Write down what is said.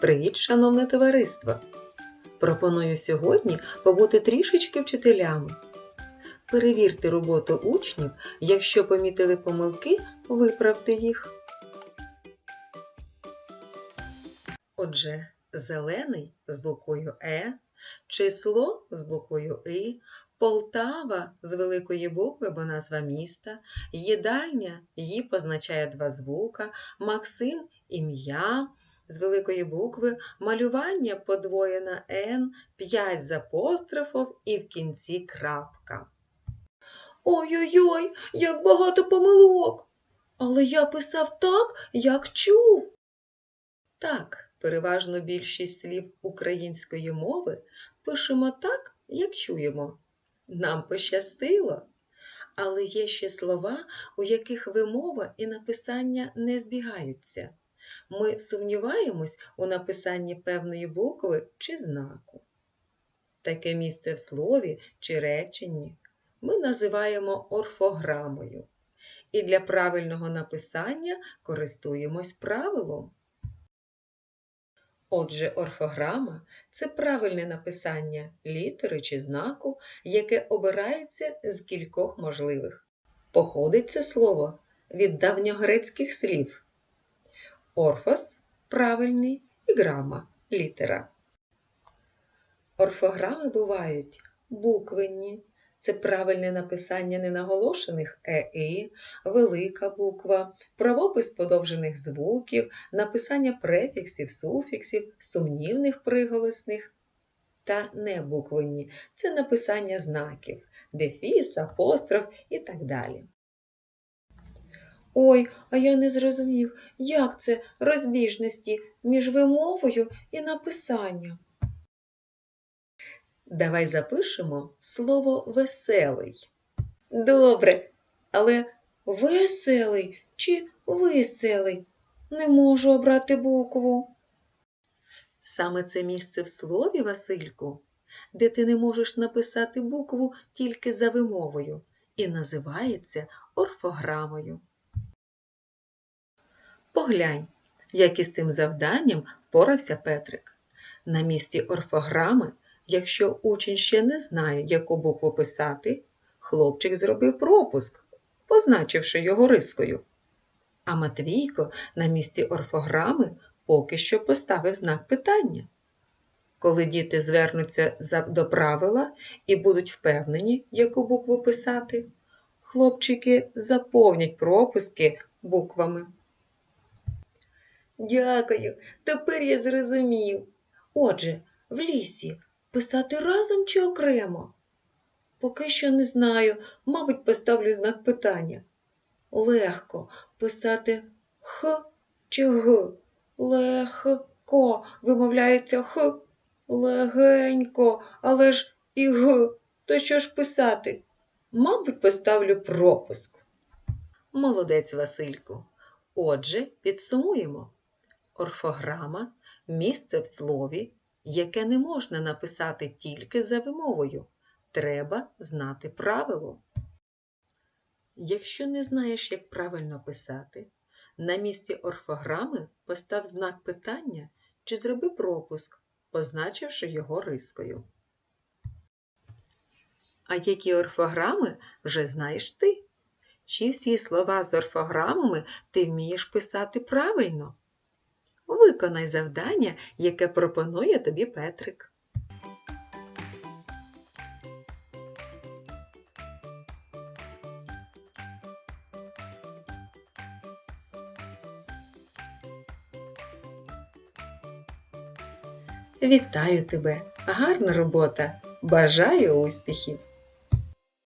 Привіт, шановне товариство! Пропоную сьогодні побути трішечки вчителями. Перевірте роботу учнів, якщо помітили помилки, виправте їх. Отже, зелений з буквою Е, число з буквою И, Полтава з великої букви, бо назва міста, їдальня її позначає два звука, Максим ім'я з великої букви, малювання подвоєна Н, 5 з апострофом і в кінці крапка. Ой-ой-ой, як багато помилок! Але я писав так, як чув. Так, переважно більшість слів української мови пишемо так, як чуємо. Нам пощастило. Але є ще слова, у яких вимова і написання не збігаються. Ми сумніваємось у написанні певної букви чи знаку. Таке місце в слові чи реченні ми називаємо орфограмою. І для правильного написання користуємось правилом. Отже, орфограма це правильне написання літери чи знаку, яке обирається з кількох можливих. Походить це слово від давньогрецьких слів орфос правильний і грама літера. Орфограми бувають буквенні, це правильне написання ненаголошених ЕИ, велика буква, правопис подовжених звуків, написання префіксів, суфіксів, сумнівних приголосних та небуквенні це написання знаків, дефіс, апостроф і так далі. Ой, а я не зрозумів, як це розбіжності між вимовою і написанням. Давай запишемо слово веселий. Добре, але веселий чи веселий? Не можу обрати букву. Саме це місце в слові, Васильку, де ти не можеш написати букву тільки за вимовою, і називається орфограмою. Поглянь, як із цим завданням впорався Петрик. На місці орфограми, якщо учень ще не знає, яку букву писати, хлопчик зробив пропуск, позначивши його рискою. А Матвійко на місці орфограми поки що поставив знак питання. Коли діти звернуться до правила і будуть впевнені, яку букву писати, хлопчики заповнять пропуски буквами. Дякую, тепер я зрозумів. Отже, в лісі писати разом чи окремо? Поки що не знаю, мабуть, поставлю знак питання. Легко писати х чи г. Легко вимовляється х. Легенько, але ж і г. То що ж писати? Мабуть, поставлю пропуск. Молодець, Васильку. Отже, підсумуємо. Орфограма місце в слові, яке не можна написати тільки за вимовою. Треба знати правило. Якщо не знаєш, як правильно писати, на місці орфограми постав знак питання чи зроби пропуск, позначивши його рискою. А які орфограми вже знаєш ти? Чи всі слова з орфограмами ти вмієш писати правильно? Виконай завдання, яке пропонує тобі Петрик. Вітаю тебе! Гарна робота! Бажаю успіхів!